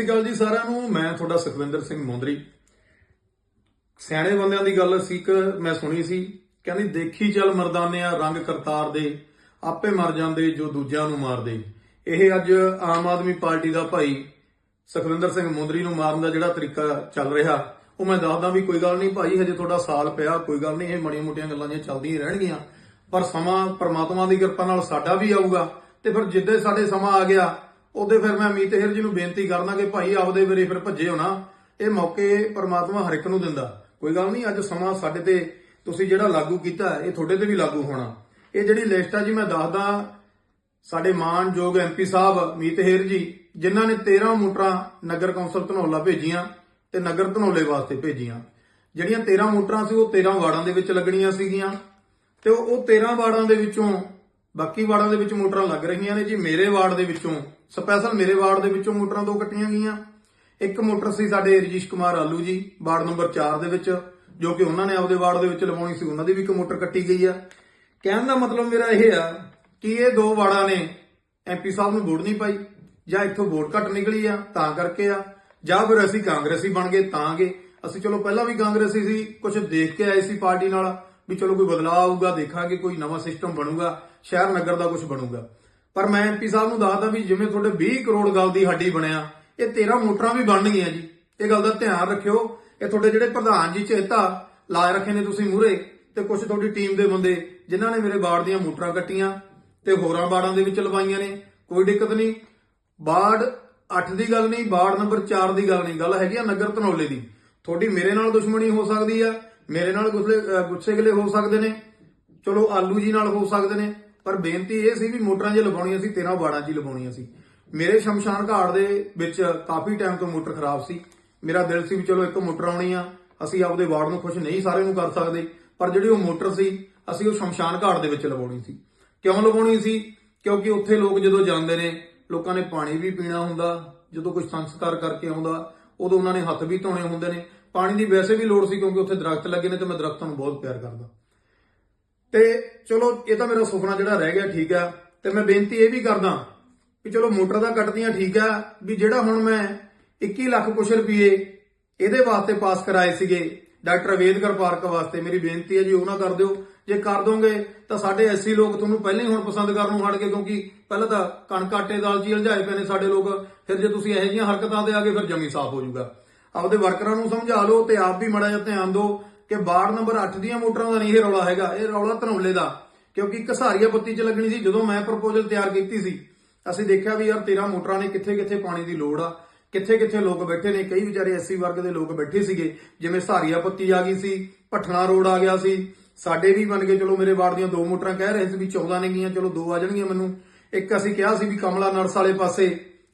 ਸ਼੍ਰੀ ਅਕਾਲ ਜੀ ਸਾਰਿਆਂ ਨੂੰ। ਮੈਂ ਤੁਹਾਡਾ ਸੁਖਵਿੰਦਰ ਸਿੰਘ ਮੁੰਦਰੀ। ਸਿਆਣੇ ਬੰਦਿਆਂ ਦੀ ਗੱਲ ਸੀ ਕਿ ਮੈਂ ਸੁਣੀ ਸੀ, ਕਹਿੰਦੀ ਦੇਖੀ ਚੱਲ ਮਰਦਾਨਿਆਂ ਰੰਗ ਕਰਤਾਰ ਦੇ, ਆਪੇ ਮਰ ਜਾਂਦੇ ਜੋ ਦੂਜਿਆਂ ਨੂੰ ਮਾਰਦੇ। ਇਹ ਅੱਜ ਆਮ ਆਦਮੀ ਪਾਰਟੀ ਦਾ ਭਾਈ ਸੁਖਵਿੰਦਰ ਸਿੰਘ ਮੁੰਦਰੀ ਨੂੰ ਮਾਰਨ ਦਾ ਜਿਹੜਾ ਤਰੀਕਾ ਚੱਲ ਰਿਹਾ, ਉਹ ਮੈਂ ਦੱਸਦਾ ਵੀ ਕੋਈ ਗੱਲ ਨਹੀਂ ਭਾਈ, ਹਜੇ ਤੁਹਾਡਾ ਸਾਲ ਪਿਆ, ਕੋਈ ਗੱਲ ਨਹੀਂ, ਇਹ ਮਣੀਆਂ ਮੋਟੀਆਂ ਗੱਲਾਂ ਜਿਹੀਆਂ ਚੱਲਦੀਆਂ ਰਹਿਣਗੀਆਂ। ਪਰ ਸਮਾਂ ਪਰਮਾਤਮਾ ਦੀ ਕਿਰਪਾ ਨਾਲ ਸਾਡਾ ਵੀ ਆਊਗਾ, ਤੇ ਫਿਰ ਜਿੱਦੇ ਸਾਡੇ ਸਮਾਂ ਆ ਗਿਆ ਉਹਦੇ ਫਿਰ ਮੈਂ ਅਮੀਤ ਹਿਰ ਜੀ ਨੂੰ ਬੇਨਤੀ ਕਰਦਾ ਕਿ ਭਾਈ ਆਪਦੇ ਵੇਰੇ ਫਿਰ ਭੱਜੇ ਹੋਣਾ। ਇਹ ਮੌਕੇ ਪਰਮਾਤਮਾ ਹਰ ਇੱਕ ਨੂੰ ਦਿੰਦਾ। ਕੋਈ ਗੱਲ ਨਹੀਂ, ਅੱਜ ਸਮਾਂ ਸਾਡੇ ਤੇ ਤੁਸੀਂ ਜਿਹੜਾ ਲਾਗੂ ਕੀਤਾ, ਇਹ ਤੁਹਾਡੇ ਤੇ ਵੀ ਲਾਗੂ ਹੋਣਾ। ਇਹ ਜਿਹੜੀ ਲਿਸਟ ਆ ਜੀ, ਮੈਂ ਦੱਸਦਾ, ਸਾਡੇ ਮਾਨਯੋਗ ਐਮਪੀ ਸਾਹਿਬ ਮੀਤ ਹੇਰ ਜੀ, ਜਿਨ੍ਹਾਂ ਨੇ 13 ਮੋਟਰਾਂ ਨਗਰ ਕੌਂਸਲ ਧਨੌਲਾ ਭੇਜੀਆਂ ਤੇ ਨਗਰ ਧਨੌਲੇ ਵਾਸਤੇ ਭੇਜੀਆਂ। ਜਿਹੜੀਆਂ 13 ਮੋਟਰਾਂ ਸੀ, ਉਹ 13 ਵਾਰਡਾਂ ਦੇ ਵਿੱਚ ਲੱਗਣੀਆਂ ਸੀਗੀਆਂ। ਤੇ ਉਹ ਉਹ 13 ਵਾਰਡਾਂ ਦੇ ਵਿੱਚੋਂ ਬਾਕੀ ਵਾਰਡਾਂ ਦੇ ਵਿੱਚ ਮੋਟਰਾਂ ਲੱਗ ਰਹੀਆਂ ਨੇ ਜੀ, ਮੇਰੇ ਵਾਰਡ ਦੇ ਵਿੱਚੋਂ ਸਪੈਸ਼ਲ ਮੇਰੇ ਵਾਰਡ ਦੇ ਵਿੱਚੋਂ ਮੋਟਰਾਂ ਦੋ ਕੱਟੀਆਂ ਗਈਆਂ। ਇੱਕ ਮੋਟਰ ਸੀ ਸਾਡੇ ਰਜੀਸ਼ ਕੁਮਾਰ ਆਲੂ ਜੀ, ਵਾਰਡ ਨੰਬਰ 4 ਦੇ ਵਿੱਚ, ਜੋ ਕਿ ਉਹਨਾਂ ਨੇ ਆਪਦੇ ਵਾਰਡ ਦੇ ਵਿੱਚ ਲਵਾਉਣੀ ਸੀ, ਉਹਨਾਂ ਦੀ ਵੀ ਇੱਕ ਮੋਟਰ ਕੱਟੀ ਗਈ ਆ। ਕਹਿਣ ਦਾ ਮਤਲਬ ਮੇਰਾ ਇਹ ਆ ਕਿ ਇਹ ਦੋ ਵਾਰਡਾਂ ਨੇ ਐਮਪੀ ਸਾਹਿਬ ਨੂੰ ਵੋਟ ਨਹੀਂ ਪਾਈ, ਜਾਂ ਇੱਥੋਂ ਵੋਟ ਘੱਟ ਨਿਕਲੀ ਆ, ਤਾਂ ਕਰਕੇ ਆ, ਜਾਂ ਫਿਰ ਅਸੀਂ ਕਾਂਗਰਸੀ ਬਣ ਗਏ, ਤਾਂ ਗਏ। ਅਸੀਂ ਚਲੋ ਪਹਿਲਾਂ ਵੀ ਕਾਂਗਰਸੀ ਸੀ ਕੁਝ ਦੇਖ ਕੇ ਆਏ ਸੀ ਪਾਰਟੀ ਨਾਲ, ਵੀ ਚਲੋ ਕੋਈ ਬਦਲਾਅ ਆਊਗਾ, ਦੇਖਾਂਗੇ, ਕੋਈ ਨਵਾਂ ਸਿਸਟਮ ਬਣੂਗਾ, ਸ਼ਹਿਰ ਨਗਰ ਦਾ ਕੁਝ ਬਣੂਗਾ। ਪਰ ਮੈਂ ਐਮਪੀ ਸਾਹਿਬ ਨੂੰ ਦੱਸਦਾ ਵੀ ਜਿਵੇਂ ਤੁਹਾਡੇ 20 ਕਰੋੜ ਗੱਲ ਦੀ ਹੱਡੀ ਬਣਿਆ, ਇਹ 13 ਮੋਟਰਾਂ ਵੀ ਬਣ ਗਈਆਂ ਜੀ। ਇਹ ਗੱਲ ਦਾ ਧਿਆਨ ਰੱਖਿਓ। ਇਹ ਤੁਹਾਡੇ ਜਿਹੜੇ ਪ੍ਰਧਾਨ ਜੀ ਚੇਤਾ ਲਾਏ ਰੱਖੇ ਨੇ ਤੁਸੀਂ ਮੂਹਰੇ ਤੇ ਕੁਝ ਤੁਹਾਡੀ ਟੀਮ ਦੇ ਬੰਦੇ, ਜਿਨ੍ਹਾਂ ਨੇ ਮੇਰੇ ਬਾੜ ਦੀਆਂ ਮੋਟਰਾਂ ਕੱਟੀਆਂ ਤੇ ਹੋਰਾਂ ਬਾੜਾਂ ਦੇ ਵਿੱਚ ਲਵਾਈਆਂ ਨੇ। ਕੋਈ ਦਿੱਕਤ ਨਹੀਂ। ਬਾੜ 8 ਦੀ ਗੱਲ ਨਹੀਂ ਬਾੜ ਨੰਬਰ 4 ਦੀ ਗੱਲ ਨਹੀਂ। ਗੱਲ ਹੈਗੀ ਆ ਨਗਰ ਧਨੌਲੇ ਦੀ। ਤੁਹਾਡੀ ਮੇਰੇ ਨਾਲ ਦੁਸ਼ਮਣੀ ਹੋ ਸਕਦੀ ਆ। ਮੇਰੇ ਨਾਲ ਗੁੱਸੇ ਗੁੱਸੇ ਗਿਲੇ ਹੋ ਸਕਦੇ ਨੇ। ਚਲੋ ਆਲੂ ਜੀ ਨਾਲ ਹੋ ਸਕਦੇ ਨੇ। ਪਰ ਬੇਨਤੀ ਇਹ ਸੀ ਵੀ ਮੋਟਰਾਂ 'ਚ ਲਗਾਉਣੀਆਂ ਸੀ 13 ਬਾੜਾਂ 'ਚ ਹੀ ਲਗਾਉਣੀਆਂ ਸੀ। ਮੇਰੇ ਸ਼ਮਸ਼ਾਨ ਘਾਟ ਦੇ ਵਿੱਚ ਕਾਫੀ ਟਾਈਮ ਤੋਂ ਮੋਟਰ ਖਰਾਬ ਸੀ। ਮੇਰਾ ਦਿਲ ਸੀ ਵੀ ਚਲੋ ਇੱਕ ਮੋਟਰ ਆਉਣੀ ਆ, ਅਸੀਂ ਆਪਦੇ ਵਾਰਡ ਨੂੰ ਖੁਸ਼ ਨਹੀਂ ਸਾਰੇ ਨੂੰ ਕਰ ਸਕਦੇ, ਪਰ ਜਿਹੜੀ ਉਹ ਮੋਟਰ ਸੀ, ਅਸੀਂ ਉਹ ਸ਼ਮਸ਼ਾਨ ਘਾਟ ਦੇ ਵਿੱਚ ਲਵਾਉਣੀ ਸੀ। ਕਿਉਂ ਲਵਾਉਣੀ ਸੀ? ਕਿਉਂਕਿ ਉੱਥੇ ਲੋਕ ਜਦੋਂ ਜਾਂਦੇ ਨੇ, ਲੋਕਾਂ ਨੇ ਪਾਣੀ ਵੀ ਪੀਣਾ ਹੁੰਦਾ, ਜਦੋਂ ਕੋਈ ਸੰਸਕਾਰ ਕਰਕੇ ਆਉਂਦਾ, ਉਦੋਂ ਉਹਨਾਂ ਨੇ ਹੱਥ ਵੀ ਧੋਣੇ ਹੁੰਦੇ ਨੇ। ਪਾਣੀ ਦੀ ਵੈਸੇ ਵੀ ਲੋੜ ਸੀ ਕਿਉਂਕਿ ਉੱਥੇ ਦਰਖਤ ਲੱਗੇ ਨੇ ਤੇ ਮੈਂ ਦਰਖਤਾਂ ਨੂੰ ਬਹੁਤ ਪਿਆਰ ਕਰਦਾ। ਤੇ ਚਲੋ, ਇਹ ਤਾਂ ਮੇਰਾ ਸੁਪਨਾ ਜਿਹੜਾ ਰਹਿ ਗਿਆ, ਠੀਕ ਆ। ਤੇ ਮੈਂ ਬੇਨਤੀ ਇਹ ਵੀ ਕਰਦਾ ਵੀ ਚਲੋ, ਮੋਟਰ ਦਾ ਕੱਟਦੀਆਂ, ਠੀਕ ਆ, ਵੀ ਜਿਹੜਾ ਹੁਣ ਮੈਂ 21 ਲੱਖ ਕੁਛ ਰੁਪਏ ਇਹਦੇ ਵਾਸਤੇ ਪਾਸ ਕਰਾਏ ਸੀਗੇ, ਡਾਕਟਰ ਅਵੇਦਕਰ ਪਾਰਕ ਵਾਸਤੇ, ਮੇਰੀ ਬੇਨਤੀ ਹੈ ਜੀ ਉਹ ਨਾ ਕਰ ਦਿਓ। ਜੇ ਕਰ ਦੋਗੇ, ਤਾਂ ਸਾਡੇ ਐਸੀ ਲੋਕ ਤੁਹਾਨੂੰ ਪਹਿਲਾਂ ਹੀ ਹੁਣ ਪਸੰਦ ਕਰਨ ਨੂੰ ਹਟ ਗਏ, ਕਿਉਂਕਿ ਪਹਿਲਾਂ ਤਾਂ ਕਣਕ ਆਟੇ ਦਾਲ ਜੀ ਉਲਝਾਏ ਪਏ ਨੇ ਸਾਡੇ ਲੋਕ, ਫਿਰ ਜੇ ਤੁਸੀਂ ਇਹੋ ਜਿਹੀਆਂ ਹਰਕਤਾਂ ਤੇ ਆ ਗਏ, ਫਿਰ ਜਮੀ ਸਾਫ਼ ਹੋ ਜਾਊਗਾ। ਆਪਦੇ ਵਰਕਰਾਂ ਨੂੰ ਸਮਝਾ ਲਓ ਤੇ ਆਪ ਵੀ ਮੜਾ ਜਿਹਾ ਧਿਆਨ ਦਿਓ ਕਿ ਵਾਰਡ ਨੰਬਰ 8 ਦੀਆਂ ਮੋਟਰਾਂ ਦਾ ਨਹੀਂ ਇਹ ਰੌਲਾ ਹੈਗਾ। ਇਹ ਰੌਲਾ ਧਨੌਲੇ ਦਾ, ਕਿਉਂਕਿ ਘਸਾਰੀਆ ਬੱਤੀ 'ਚ ਲੱਗਣੀ ਸੀ, ਜਦੋਂ ਮੈਂ ਪ੍ਰਪੋਜ਼ਲ ਤਿਆਰ ਕੀਤੀ ਸੀ। ਅਸੀਂ ਦੇਖਿਆ ਵੀ ਯਾਰ 13 ਮੋਟਰਾਂ ਨੇ ਕਿੱਥੇ ਕਿੱਥੇ ਪਾਣੀ ਦੀ ਲੋੜ ਆ। ਕਿੱਥੇ ਕਿੱਥੇ ਲੋਕ ਬੈਠੇ ਨੇ। ਕਈ ਵਿਚਾਰੇ ਐਸੀ ਵਰਗ ਦੇ ਲੋਕ ਬੈਠੇ ਸੀਗੇ, ਜਿਵੇਂ ਸਹਾਰੀਆ ਪੱਤੀ ਆ ਗਈ ਸੀ ਭੱਠਣਾ ਰੋਡ ਆ ਗਿਆ ਸੀ। ਸਾਡੇ ਵੀ ਮੰਨ ਕੇ ਚਲੋ ਮੇਰੇ ਵਾਰਡ ਦੀਆਂ ਦੋ ਮੋਟਰਾਂ ਕਹਿ ਰਹੇ ਸੀ ਵੀ 14 ਨੇ ਗਈਆਂ, ਚਲੋ ਦੋ ਆ ਜਾਣਗੀਆਂ ਮੈਨੂੰ। ਇੱਕ ਅਸੀਂ ਕਿਹਾ ਸੀ ਵੀ ਕਮਲਾ ਨਰਸ ਵਾਲੇ ਪਾਸੇ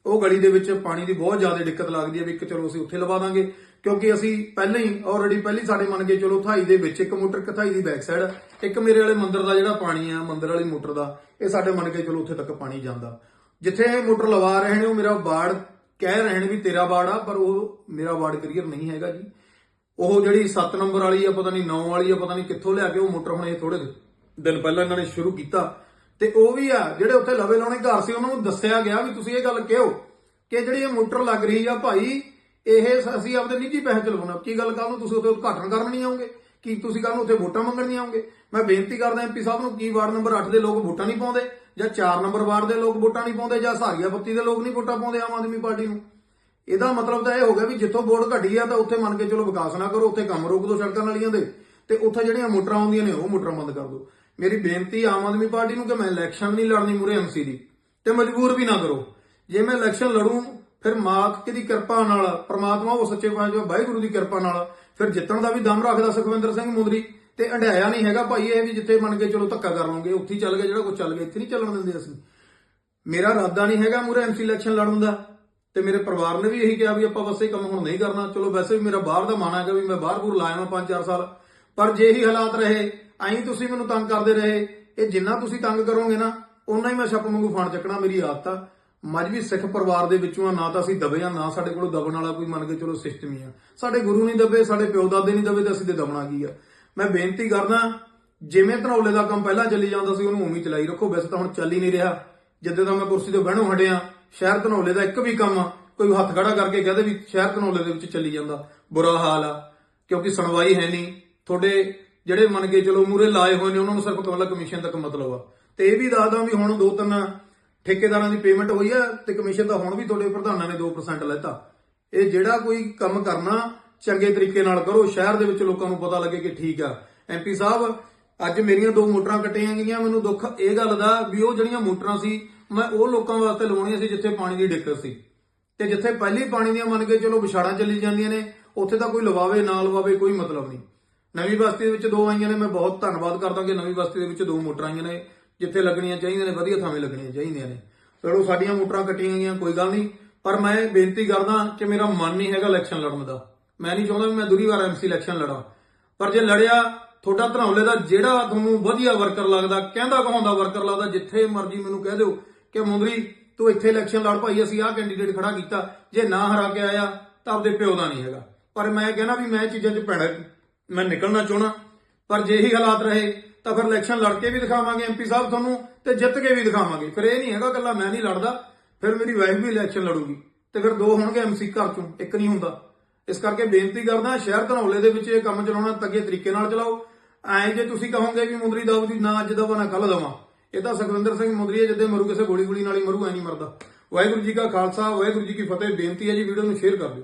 ਉਹ ਗਲੀ ਦੇ ਵਿੱਚ ਪਾਣੀ ਦੀ ਬਹੁਤ ਜ਼ਿਆਦਾ ਦਿੱਕਤ ਲੱਗਦੀ ਹੈ ਵੀ ਇੱਕ ਚਲੋ ਅਸੀਂ ਉੱਥੇ ਲਵਾ ਦਾਂਗੇ। ਕਿਉਂਕਿ ਅਸੀਂ ਪਹਿਲਾਂ ਹੀ ਆਲਰੇਡੀ ਪਹਿਲੀ ਸਾਡੇ ਮੰਨ ਕੇ ਚਲੋ ਥਾਈ ਦੇ ਵਿੱਚ ਇੱਕ ਮੋਟਰ ਕਥਾਈ ਦੀ ਬੈਕ ਸਾਈਡ ਇੱਕ ਮੇਰੇ ਵਾਲੇ ਮੰਦਰ ਦਾ ਜਿਹੜਾ ਪਾਣੀ ਆ, ਮੰਦਰ ਵਾਲੀ ਮੋਟਰ ਦਾ, ਇਹ ਸਾਡੇ ਮੰਨ ਕੇ ਚਲੋ ਉੱਥੇ ਤੱਕ ਪਾਣੀ ਜਾਂਦਾ। ਜਿੱਥੇ ਇਹ ਮੋਟਰ ਲਵਾ ਰਹੇ ਨੇ, ਉਹ ਮੇਰਾ ਬਾੜ ਕਹਿ ਰਹੇ ਨੇ ਵੀ ਤੇਰਾ ਬਾੜ ਆ, ਪਰ ਉਹ ਮੇਰਾ ਬਾੜ ਕਰੀਅਰ ਨਹੀਂ ਹੈਗਾ ਜੀ। ਉਹ ਜਿਹੜੀ 7 ਨੰਬਰ ਵਾਲੀ ਆ, ਪਤਾ ਨਹੀਂ 9 ਵਾਲੀ ਆ, ਪਤਾ ਨਹੀਂ ਕਿੱਥੋਂ ਲਿਆ ਕੇ ਉਹ ਮੋਟਰ ਹੁਣ ਇਹ ਥੋੜੇ ਦਿਨ ਪਹਿਲਾਂ ਇਹਨਾਂ ਨੇ ਸ਼ੁਰੂ ਕੀਤਾ। ਤੇ ਉਹ ਵੀ ਆ, ਜਿਹੜੇ ਉੱਥੇ ਲਵੇ ਲਾਉਣੇ ਘਰ ਸੀ, ਉਹਨਾਂ ਨੂੰ ਦੱਸਿਆ ਗਿਆ ਵੀ ਤੁਸੀਂ ਇਹ ਗੱਲ ਕਿਹੋ ਕਿ ਜਿਹੜੀ ਇਹ ਮੋਟਰ ਲੱਗ ਰਹੀ ਆ ਭਾਈ, ਇਹ ਅਸੀਂ ਆਪਦੇ ਨਿੱਜੀ ਪੈਸੇ ਚ ਲਵਾਉਣਾ ਕੀ ਗੱਲ ਕਰਨ ਨੂੰ? ਤੁਸੀਂ ਉੱਥੇ ਉਦਘਾਟਨ ਕਰਨ ਨਹੀਂ ਆਉਂਗੇ? ਕੀ ਤੁਸੀਂ ਕੱਲ ਨੂੰ ਉੱਥੇ ਵੋਟਾਂ ਮੰਗਣ ਨਹੀਂ ਆਉਂਗੇ? ਮੈਂ ਬੇਨਤੀ ਕਰਦਾ ਐਮਪੀ ਸਾਹਿਬ ਨੂੰ, ਕੀ ਵਾਰਡ ਨੰਬਰ 8 ਦੇ ਲੋਕ ਵੋਟਾਂ ਨਹੀਂ ਪਾਉਂਦੇ? ਜਾਂ 4 ਨੰਬਰ ਵਾਰਡ ਦੇ ਲੋਕ ਵੋਟਾਂ ਨਹੀਂ ਪਾਉਂਦੇ? ਜਾਂ ਸਹਾਰੀਆ ਬੱਤੀ ਦੇ ਲੋਕ ਨਹੀਂ ਵੋਟਾਂ ਪਾਉਂਦੇ ਆਮ ਆਦਮੀ ਪਾਰਟੀ ਨੂੰ? ਇਹਦਾ ਮਤਲਬ ਤਾਂ ਇਹ ਹੋ ਗਿਆ ਵੀ ਜਿੱਥੋਂ ਵੋਟ ਘਟੀ ਆ, ਤਾਂ ਉੱਥੇ ਮੰਨ ਕੇ ਚਲੋ ਵਿਕਾਸ ਨਾ ਕਰੋ, ਉੱਥੇ ਕੰਮ ਰੋਕ ਦਿਓ ਸੜਕਾਂ ਨਾਲੀਆਂ ਦੇ। ਤੇ ਉੱਥੇ ਜਿਹੜੀਆਂ ਮੋਟਰਾਂ ਆਉਂਦੀਆਂ ਨੇ, ਉਹ ਮੋਟਰਾਂ ਬੰਦ ਕਰ ਦਿਓ ਮੇਰੀ ਬੇਨਤੀ ਆਮ ਆਦਮੀ ਪਾਰਟੀ ਨੂੰ ਕਿ ਮੈਂ ਇਲੈਕਸ਼ਨ ਨਹੀਂ ਲੜਨੀ ਮੂਰੇ ਐਮਸੀ ਦੀ, ਤੇ ਮਜਬੂਰ ਵੀ ਨਾ ਕਰੋ। ਜੇ ਮੈਂ ਇਲੈਕਸ਼ਨ ਲੜੂ, ਫਿਰ ਮਾਲਕ ਦੀ ਕਿਰਪਾ ਨਾਲ, ਪ੍ਰਮਾਤਮਾ ਉਹ ਸੱਚੇ ਪਾਤਸ਼ਾਹ ਵਾਹਿਗੁਰੂ ਦੀ ਕਿਰਪਾ ਨਾਲ, ਫਿਰ ਜਿੱਤਣ ਦਾ ਵੀ ਦਮ ਰੱਖਦਾ ਸੁਖਵਿੰਦਰ ਸਿੰਘ ਮੁੰਦਰੀ, ਤੇ ਅੰਡਾਇਆ ਨਹੀਂ ਹੈਗਾ ਭਾਈ ਇਹ ਵੀ ਜਿੱਥੇ ਮੰਨ ਕੇ ਚਲੋ ਧੱਕਾ ਕਰ ਲਵਾਂਗੇ, ਉੱਥੇ ਹੀ ਚੱਲ ਗਏ, ਜਿਹੜਾ ਕੁਝ ਚੱਲ ਗਿਆ ਇੱਥੇ ਨਹੀਂ ਚੱਲਣ ਦਿੰਦੇ ਅਸੀਂ। ਮੇਰਾ ਇਰਾਦਾ ਨਹੀਂ ਹੈਗਾ ਮੂਰੇ ਐਮਸੀ ਇਲੈਕਸ਼ਨ ਲੜਨ ਦਾ, ਤੇ ਮੇਰੇ ਪਰਿਵਾਰ ਨੇ ਵੀ ਇਹੀ ਕਿਹਾ ਵੀ ਆਪਾਂ ਬਸ ਇਹ ਕੰਮ ਹੁਣ ਨਹੀਂ ਕਰਨਾ। ਚਲੋ ਵੈਸੇ ਵੀ ਮੇਰਾ ਬਾਹਰ ਦਾ ਮਨ ਹੈਗਾ ਵੀ ਮੈਂ ਬਾਹਰ ਬੂਰ ਲਾਇਆ ਮੈਂ 5-4 ਸਾਲ, ਪਰ ਜੇ ਹੀ ਹਾਲਾਤ ਰਹੇ ਐਂ ਤੁਸੀਂ ਮੈਨੂੰ ਤੰਗ ਕਰਦੇ ਰਹੇ। ਇਹ ਜਿੰਨਾ ਤੁਸੀਂ ਤੰਗ ਕਰੋਗੇ ਨਾ, ਓਨਾ ਹੀ ਮੈਂ ਛੱਪ ਵਾਂਗੂ ਫਾਣ ਚੱਕਣਾ ਮੇਰੀ ਆਦਤ ਆ। ਮਜਬੀ ਸਿੱਖ ਪਰਿਵਾਰ ਦੇ ਵਿੱਚੋਂ ਆ, ਨਾ ਤਾਂ ਅਸੀਂ ਦਬੇ ਆ, ਨਾ ਸਾਡੇ ਕੋਲ ਦਬਣ ਵਾਲਾ ਕੋਈ ਮੰਨ ਕੇ ਚਲੋ ਸਿਸਟਮ ਹੀ ਆ। ਸਾਡੇ ਗੁਰੂ ਨਹੀਂ ਦਬੇ, ਸਾਡੇ ਪਿਓ ਦਾਦੇ ਨਹੀਂ ਦਬੇ ਤੇ ਅਸੀਂ ਤੇ ਦਬਣਾ ਕੀ ਆ। ਮੈਂ ਬੇਨਤੀ ਕਰਦਾ, ਜਿਵੇਂ ਧਨੌਲੇ ਦਾ ਕੰਮ ਪਹਿਲਾਂ ਚੱਲੀ ਜਾਂਦਾ ਸੀ, ਉਹਨੂੰ ਉਵੇਂ ਚਲਾਈ ਰੱਖੋ। ਵੈਸੇ ਤਾਂ ਹੁਣ ਚੱਲ ਹੀ ਨਹੀਂ ਰਿਹਾ। ਜਿੱਦੇ ਦਾ ਮੈਂ ਕੁਰਸੀ ਤੋਂ ਬਹਿਣੋਂ ਹਟਿਆ, ਸ਼ਹਿਰ ਧਨੌਲੇ ਦਾ ਇੱਕ ਵੀ ਕੰਮ ਆ, ਕੋਈ ਹੱਥ ਖੜਾ ਕਰਕੇ ਕਹਦੇ ਵੀ ਸ਼ਹਿਰ ਧਨੌਲੇ ਦੇ ਵਿੱਚ ਚੱਲੀ ਜਾਂਦਾ। ਬੁਰਾ ਹਾਲ ਆ, ਕਿਉਂਕਿ ਸੁਣਵਾਈ ਹੈ ਨਹੀਂ। ਤੁਹਾਡੇ ਜਿਹੜੇ ਮੰਨ ਕੇ ਚਲੋ ਮੂਰੇ ਲਾਏ ਹੋਏ ਨੇ, ਉਹਨਾਂ ਨੂੰ ਸਿਰਫ ਕਮਲਾ ਕਮਿਸ਼ਨ ਤੱਕ ਮਤਲਬ ਆ। ਤੇ ਇਹ ਵੀ ਦੱਸਦਾ ਵੀ ਹੁਣ ਦੋ ਤਿੰਨ ਠੇਕੇਦਾਰਾਂ ਦੀ ਪੇਮੈਂਟ ਹੋਈ ਆ, ਤੇ ਕਮਿਸ਼ਨ ਦਾ ਹੁਣ ਵੀ ਤੁਹਾਡੇ ਪ੍ਰਧਾਨਾਂ ਨੇ 2% ਲੈਤਾ। ਇਹ ਜਿਹੜਾ ਕੋਈ ਕੰਮ ਕਰਨਾ, ਚੰਗੇ ਤਰੀਕੇ ਨਾਲ ਕਰੋ, ਸ਼ਹਿਰ ਦੇ ਵਿੱਚ ਲੋਕਾਂ ਨੂੰ ਪਤਾ ਲੱਗੇ ਕਿ ਠੀਕ ਆ। ਐਮਪੀ ਸਾਹਿਬ, ਅੱਜ ਮੇਰੀਆਂ ਦੋ ਮੋਟਰਾਂ ਕੱਟੀਆਂ ਗਈਆਂ, ਮੈਨੂੰ ਦੁੱਖ ਇਹ ਗੱਲ ਦਾ ਵੀ ਉਹ ਜਿਹੜੀਆਂ ਮੋਟਰਾਂ ਸੀ, ਮੈਂ ਉਹ ਲੋਕਾਂ ਵਾਸਤੇ ਲਵਾਉਣੀਆਂ ਸੀ ਜਿੱਥੇ ਪਾਣੀ ਦੀ ਦਿੱਕਤ ਸੀ। ਤੇ ਜਿੱਥੇ ਪਹਿਲੀ ਪਾਣੀ ਦੀਆਂ ਮੰਨ ਕੇ ਚਲੋ ਵਿਛਾੜਾਂ ਚੱਲੀ ਜਾਂਦੀਆਂ ਨੇ, ਉੱਥੇ ਤਾਂ ਕੋਈ ਲਵਾਵੇ, ਨਾ ਲਵਾਵੇ ਕੋਈ ਮਤਲਬ ਨਹੀਂ। ਨਵੀਂ ਬਸਤੀ ਦੇ ਵਿੱਚ ਦੋ ਆਈਆਂ ਨੇ, ਮੈਂ ਬਹੁਤ ਧੰਨਵਾਦ ਕਰਦਾ ਕਿ ਨਵੀਂ ਬਸਤੀ ਦੇ ਵਿੱਚ ਦੋ ਮੋਟਰਾਂ ਆਈਆਂ ਨੇ, ਜਿੱਥੇ ਲੱਗਣੀਆਂ ਚਾਹੀਦੀਆਂ ਨੇ, ਵਧੀਆ ਥਾਵੇਂ ਲੱਗਣੀਆਂ ਚਾਹੀਦੀਆਂ ਨੇ। ਚਲੋ, ਸਾਡੀਆਂ ਮੋਟਰਾਂ ਕੱਟੀਆਂ ਗਈਆਂ, ਕੋਈ ਗੱਲ ਨਹੀਂ, ਪਰ ਮੈਂ ਬੇਨਤੀ ਕਰਦਾ ਕਿ ਮੇਰਾ ਮਨ ਨਹੀਂ ਹੈਗਾ ਇਲੈਕਸ਼ਨ ਲੜਨ ਦਾ। ਮੈਂ ਨਹੀਂ ਚਾਹੁੰਦਾ ਵੀ ਮੈਂ ਦੂਰੀ ਵਾਰ ਐਮਸੀ ਇਲੈਕਸ਼ਨ ਲੜਾਂ। ਪਰ ਜੇ ਲੜਿਆ, ਤੁਹਾਡਾ ਧਨੌਲੇ ਦਾ ਜਿਹੜਾ ਤੁਹਾਨੂੰ ਵਧੀਆ ਵਰਕਰ ਲੱਗਦਾ, ਕਹਿੰਦਾ ਕਹਾਉਂਦਾ ਵਰਕਰ ਲੱਗਦਾ, ਜਿੱਥੇ ਮਰਜ਼ੀ ਮੈਨੂੰ ਕਹਿ ਦਿਓ ਕਿ ਮੁੰਦਰੀ, ਤੂੰ ਇੱਥੇ ਇਲੈਕਸ਼ਨ ਲੜ ਭਾਈ, ਅਸੀਂ ਆਹ ਕੈਂਡੀਡੇਟ ਖੜਾ ਕੀਤਾ। ਜੇ ਨਾ ਹਰਾ ਕੇ ਆਇਆ, ਤਾਂ ਆਪਦੇ ਪਿਓ ਦਾ ਨਹੀਂ ਹੈਗਾ। ਪਰ ਮੈਂ ਕਹਿੰਦਾ ਵੀ ਮੈਂ ਇਹ ਚੀਜ਼ਾਂ 'ਚ ਭੈੜਾ ਮੈਂ ਨਿਕਲਣਾ ਚਾਹਣਾ ਪਰ ਜੇ ਇਹੀ ਹਾਲਾਤ ਰਹੇ, ਤਾਂ ਫਿਰ ਇਲੈਕਸ਼ਨ ਲੜ ਕੇ ਵੀ ਦਿਖਾਵਾਂਗੇ ਐਮਪੀ ਸਾਹਿਬ ਤੁਹਾਨੂੰ ਤੇ ਜਿੱਤ ਕੇ ਵੀ ਦਿਖਾਵਾਂਗੇ। ਫਿਰ ਇਹ ਨਹੀਂ ਹੈਗਾ ਕੱਲਾ ਮੈਂ ਨਹੀਂ ਲੜਦਾ, ਫਿਰ ਮੇਰੀ ਵਾਈਫ ਵੀ ਇਲੈਕਸ਼ਨ ਲੜੂਗੀ ਤੇ ਫਿਰ ਦੋ ਹੋਣਗੇ ਐਮਸੀ ਘਰ ਚੋਂ, ਇੱਕ ਨਹੀਂ ਹੁੰਦਾ। ਇਸ ਕਰਕੇ ਬੇਨਤੀ ਕਰਦਾ, ਸ਼ਹਿਰ ਧਨੌਲੇ ਦੇ ਵਿੱਚ ਇਹ ਕੰਮ ਚਲਾਉਣਾ ਤੱਗੇ ਤਰੀਕੇ ਨਾਲ ਚਲਾਓ। ਐਂ ਜੇ ਤੁਸੀਂ ਕਹੋਗੇ ਵੀ ਮੁੰਦਰੀ ਦਾਊ ਦੀ ਨਾ ਅੱਜ ਦਵਾ, ਨਾ ਕੱਲ ਦਵਾ। ਇਹ ਤਾਂ ਸੁਖਵਿੰਦਰ ਸਿੰਘ ਮੁੰਦਰੀ ਹੈ, ਜਿੱਦੇ ਮਰੂ ਕਿਸੇ ਗੋਲੀ ਗੋਲੀ ਨਾਲ ਹੀ ਮਰੂ, ਐ ਨਹੀਂ ਮਰਦਾ। ਵਾਹਿਗੁਰੂ ਜੀ ਕਾ ਖਾਲਸਾ, ਵਾਹਿਗੁਰੂ ਜੀ ਕੀ ਫਤਿਹ। ਬੇਨਤੀ ਹੈ ਜੀ, ਵੀਡੀਓ ਨੂੰ ਸ਼ੇਅਰ ਕਰ ਦਿਓ।